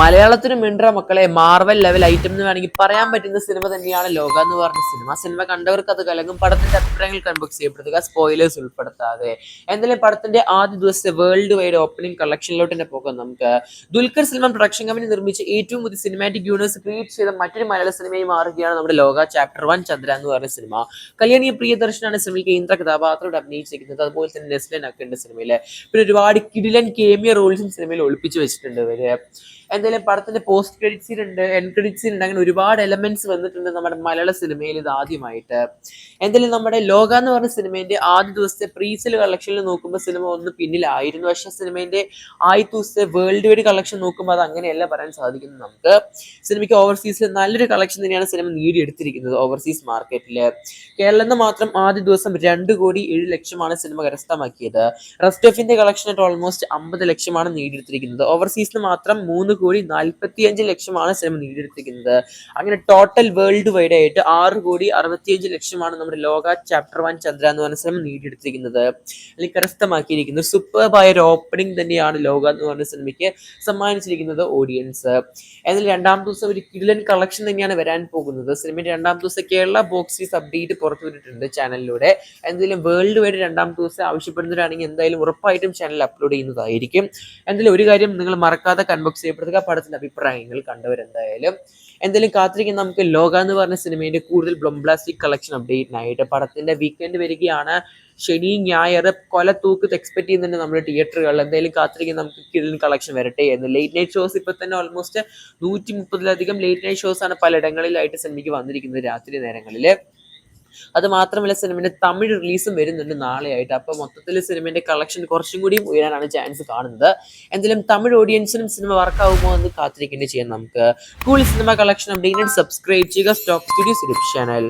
മലയാളത്തിന് മിണ്ട്ര മക്കളെ Marvel level item എന്ന് വേണമെങ്കിൽ പറയാൻ പറ്റുന്ന സിനിമ തന്നെയാണ് ലോക എന്ന് പറഞ്ഞ സിനിമ സിനിമ കണ്ടവർക്ക് അത് കലങ്ങും പടത്തിന്റെ അഭിപ്രായങ്ങൾ കൺബോക്സ് ചെയ്യപ്പെടുത്തുക. സ്പോയിലേഴ്സ് ഉൾപ്പെടുത്താതെ. എന്തായാലും പടത്തിന്റെ ആദ്യ ദിവസത്തെ വേൾഡ് വൈഡ് ഓപ്പണിംഗ് കളക്ഷനിലോട്ട് തന്നെ പോകാം നമുക്ക്. ദുൽഖർ സൽമാൻ പ്രൊഡക്ഷൻ കമ്പനി നിർമ്മിച്ച ഏറ്റവും പുതിയ സിനിമാറ്റിക് യൂണിവേഴ്സ് ക്രിയേറ്റ് ചെയ്ത മറ്റൊരു മലയാള സിനിമയായി മാറുകയാണ് നമ്മുടെ ലോക ചാപ്റ്റർ വൺ ചന്ദ്ര എന്ന് പറഞ്ഞ സിനിമ കല്യാണി പ്രിയദർശനാണ് സിനിമയിൽ കേന്ദ്ര കഥാപാത്രത്തോട് അഭിനയിച്ചിരിക്കുന്നത്. അതുപോലെ തന്നെ നെസ്ലൻ ഒക്കെ ഉണ്ട് സിനിമയിൽ പിന്നെ ഒരുപാട് കിടിലൻ കേമിയ റോൾസും സിനിമയിൽ ഒളിപ്പിച്ചു വെച്ചിട്ടുണ്ട് ഇവർ. എന്തായാലും പടത്തിന്റെ പോസ്റ്റ് ക്രെഡിറ്റ് സീൻ ഉണ്ട് എൻ ക്രെഡിറ്റ് സീൻ ഉണ്ട് അങ്ങനെ ഒരുപാട് എലമെന്റ്സ് വന്നിട്ടുണ്ട് നമ്മുടെ മലയാള സിനിമയിൽ ഇത് ആദ്യമായിട്ട്. എന്തായാലും നമ്മുടെ ലോക എന്ന് പറഞ്ഞ സിനിമേന്റെ ആദ്യ ദിവസത്തെ പ്രീസെയിൽ കളക്ഷനിൽ നോക്കുമ്പോൾ സിനിമ ഒന്ന് പിന്നിലായിരുന്നു. പക്ഷെ സിനിമേന്റെ ആദ്യ ദിവസത്തെ വേൾഡ് വൈഡ് കളക്ഷൻ നോക്കുമ്പോൾ അത് അങ്ങനെയല്ല പറയാൻ സാധിക്കുന്നത്. നമുക്ക് സിനിമയ്ക്ക് ഓവർസീസിൽ നല്ലൊരു കളക്ഷൻ തന്നെയാണ് സിനിമ നേടിയെടുത്തിരിക്കുന്നത് ഓവർസീസ് മാർക്കറ്റിൽ കേരളം നിന്ന് മാത്രം ആദ്യ ദിവസം രണ്ട് കോടി ഏഴ് ലക്ഷമാണ് സിനിമ കരസ്ഥമാക്കിയത്. റെസ്റ്റ് ഓഫിന്റെ കളക്ഷൻ ആയിട്ട് ഓൾമോസ്റ്റ് അമ്പത് ലക്ഷമാണ് നേടിയെടുത്തിരിക്കുന്നത്. ഓവർസീസിന് മാത്രം മൂന്ന് കോടി നാൽപ്പത്തിയഞ്ച് ലക്ഷമാണ് സിനിമ നേടിയെടുത്തിരിക്കുന്നത്. അങ്ങനെ ടോട്ടൽ വേൾഡ് വൈഡ് ആയിട്ട് ആറ് കോടി അറുപത്തിയഞ്ച് ലക്ഷമാണ് നമ്മുടെ ലോക ചാപ്റ്റർ വൺ ചന്ദ്ര എന്ന് പറഞ്ഞ സിനിമ നേടിയെടുത്തിരിക്കുന്നത്. അല്ലെങ്കിൽ കരസ്ഥമാക്കിയിരിക്കുന്നത് സൂപ്പർബായ ഒരു ഓപ്പണിംഗ് തന്നെയാണ് ലോക എന്ന് പറഞ്ഞ സിനിമയ്ക്ക് സമ്മാനിച്ചിരിക്കുന്നത് ഓഡിയൻസ് എന്നാൽ രണ്ടാം ദിവസം ഒരു കിടിലൻ കളക്ഷൻ തന്നെയാണ് വരാൻ പോകുന്നത്. സിനിമയുടെ രണ്ടാം ദിവസം കേരള ബോക്സീസ് അപ്ഡേറ്റ് പുറത്തുവിട്ടിട്ടുണ്ട് ചാനലിലൂടെ എന്തെങ്കിലും വേൾഡ് വൈഡ് രണ്ടാം ദിവസം ആവശ്യപ്പെടുന്നവരാണെങ്കിൽ എന്തായാലും ഉറപ്പായിട്ടും ചാനൽ അപ്ലോഡ് ചെയ്യുന്നതായിരിക്കും. എന്തായാലും ഒരു കാര്യം നിങ്ങൾ മറക്കാതെ കൺബോക്സ് ചെയ്യപ്പെടുക പടത്തിന്റെ അഭിപ്രായങ്ങൾ കണ്ടവരെന്തായാലും. എന്തായാലും കാത്തിരിക്കുന്ന നമുക്ക് ലോക എന്ന് പറഞ്ഞ സിനിമയുടെ കൂടുതൽ ബ്ലംബ്ലാസ്റ്റിക് കളക്ഷൻ അപ്ഡേറ്റിനായിട്ട് പടത്തിന്റെ വീക്കെൻഡ് വരികയാണ്. ശനി ഞായർ കൊല തൂക്കത്ത് എക്സ്പെക്ട് ചെയ്യുന്നുണ്ട് നമ്മുടെ തിയേറ്ററുകളിൽ എന്തായാലും കാത്തിരിക്കുന്ന നമുക്ക് കിഴിൽ കളക്ഷൻ വരട്ടെ എന്ന്. ലേറ്റ് നൈറ്റ് ഷോസ് ഇപ്പൊ തന്നെ ഓൾമോസ്റ്റ് നൂറ്റി മുപ്പതിലധികം ലേറ്റ് നൈറ്റ് ഷോസ് ആണ് പലയിടങ്ങളിലായിട്ട് സിനിമയ്ക്ക് വന്നിരിക്കുന്നത് രാത്രി നേരങ്ങളിൽ. അത് മാത്രമല്ല സിനിമയുടെ തമിഴ് റിലീസും വരുന്നുണ്ട് നാളെയായിട്ട്. അപ്പോൾ മൊത്തത്തിൽ സിനിമയുടെ കളക്ഷൻ കുറച്ചും കൂടിയും ഉയരാനാണ് ചാൻസ് കാണുന്നത്. എന്തായാലും തമിഴ് ഓഡിയൻസിനും സിനിമ വർക്കാവുമോ എന്ന് കാത്തിരിക്കേണ്ടി ചെയ്യാം നമുക്ക്. കൂടുതൽ സിനിമ കളക്ഷൻ അപ്ഡേറ്റ് സബ്സ്ക്രൈബ് ചെയ്യുക. Stock Studios YouTube channel